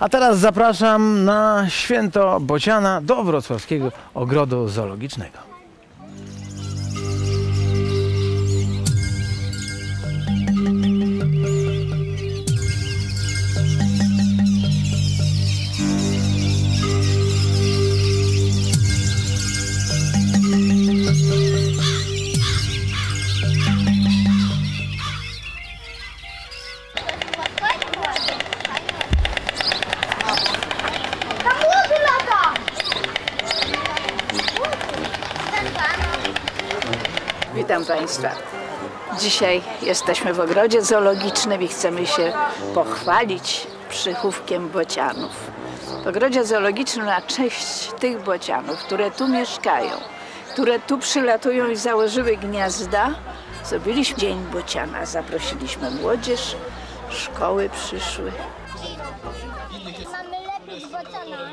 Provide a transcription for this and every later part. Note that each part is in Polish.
A teraz zapraszam na święto Bociana do Wrocławskiego Ogrodu Zoologicznego. Witam Państwa. Dzisiaj jesteśmy w ogrodzie zoologicznym i chcemy się pochwalić przychówkiem bocianów. W ogrodzie zoologicznym na cześć tych bocianów, które tu mieszkają, które tu przylatują i założyły gniazda, zrobiliśmy Dzień Bociana. Zaprosiliśmy młodzież, szkoły przyszły. Mamy lepiej bociana.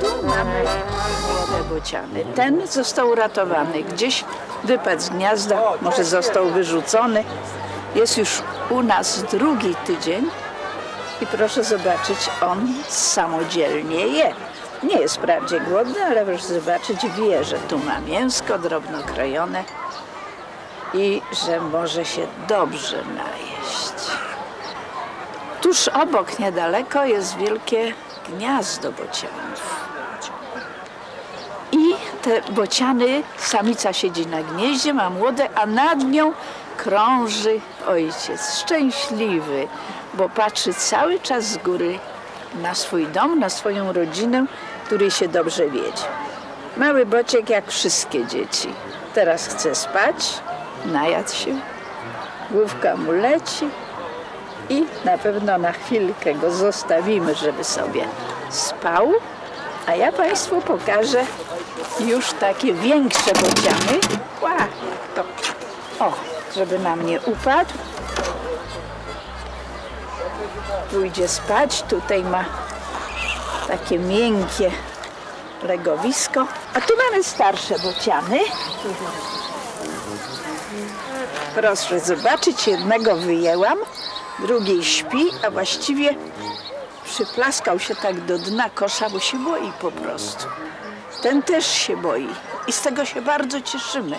Tu mamy młode bociany. Ten został uratowany. Gdzieś wypadł z gniazda, może został wyrzucony. Jest już u nas drugi tydzień i proszę zobaczyć, on samodzielnie je. Nie jest wprawdzie głodny, ale proszę zobaczyć, wie, że tu ma mięsko drobno krojone i że może się dobrze najeść. Tuż obok, niedaleko, jest wielkie gniazdo bocianów. I te bociany, samica siedzi na gnieździe, ma młode, a nad nią krąży ojciec, szczęśliwy, bo patrzy cały czas z góry na swój dom, na swoją rodzinę, której się dobrze wiedzie. Mały bociek jak wszystkie dzieci. Teraz chce spać, najadł się, główka mu leci, i na pewno na chwilkę go zostawimy, żeby sobie spał. A ja Państwu pokażę już takie większe bociany. Ła, to, o, żeby nam nie upadł. Pójdzie spać. Tutaj ma takie miękkie legowisko. A tu mamy starsze bociany. Proszę zobaczyć, jednego wyjęłam, drugiej śpi, a właściwie przyplaskał się tak do dna kosza, bo się boi po prostu. Ten też się boi i z tego się bardzo cieszymy,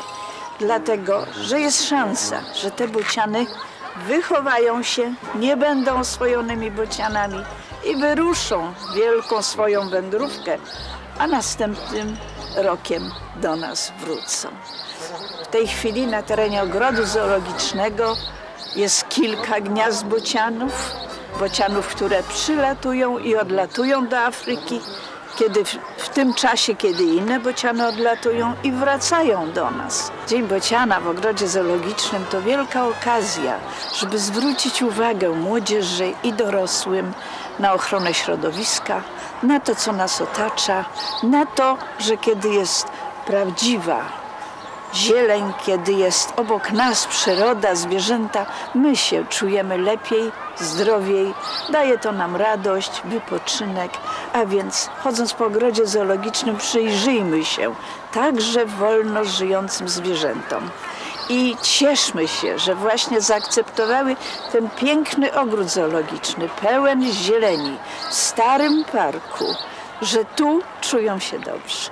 dlatego że jest szansa, że te bociany wychowają się, nie będą oswojonymi bocianami i wyruszą wielką swoją wędrówkę, a następnym rokiem do nas wrócą. W tej chwili na terenie ogrodu zoologicznego jest kilka gniazd bocianów, bocianów, które przylatują i odlatują do Afryki, kiedy w, w tym czasie, kiedy inne bociany odlatują i wracają do nas. Dzień Bociana w ogrodzie zoologicznym to wielka okazja, żeby zwrócić uwagę młodzieży i dorosłym na ochronę środowiska, na to, co nas otacza, na to, że kiedy jest prawdziwa zieleń, kiedy jest obok nas przyroda, zwierzęta, my się czujemy lepiej, zdrowiej, daje to nam radość, wypoczynek, a więc chodząc po ogrodzie zoologicznym przyjrzyjmy się także wolno żyjącym zwierzętom. I cieszmy się, że właśnie zaakceptowały ten piękny ogród zoologiczny, pełen zieleni, w starym parku, że tu czują się dobrze.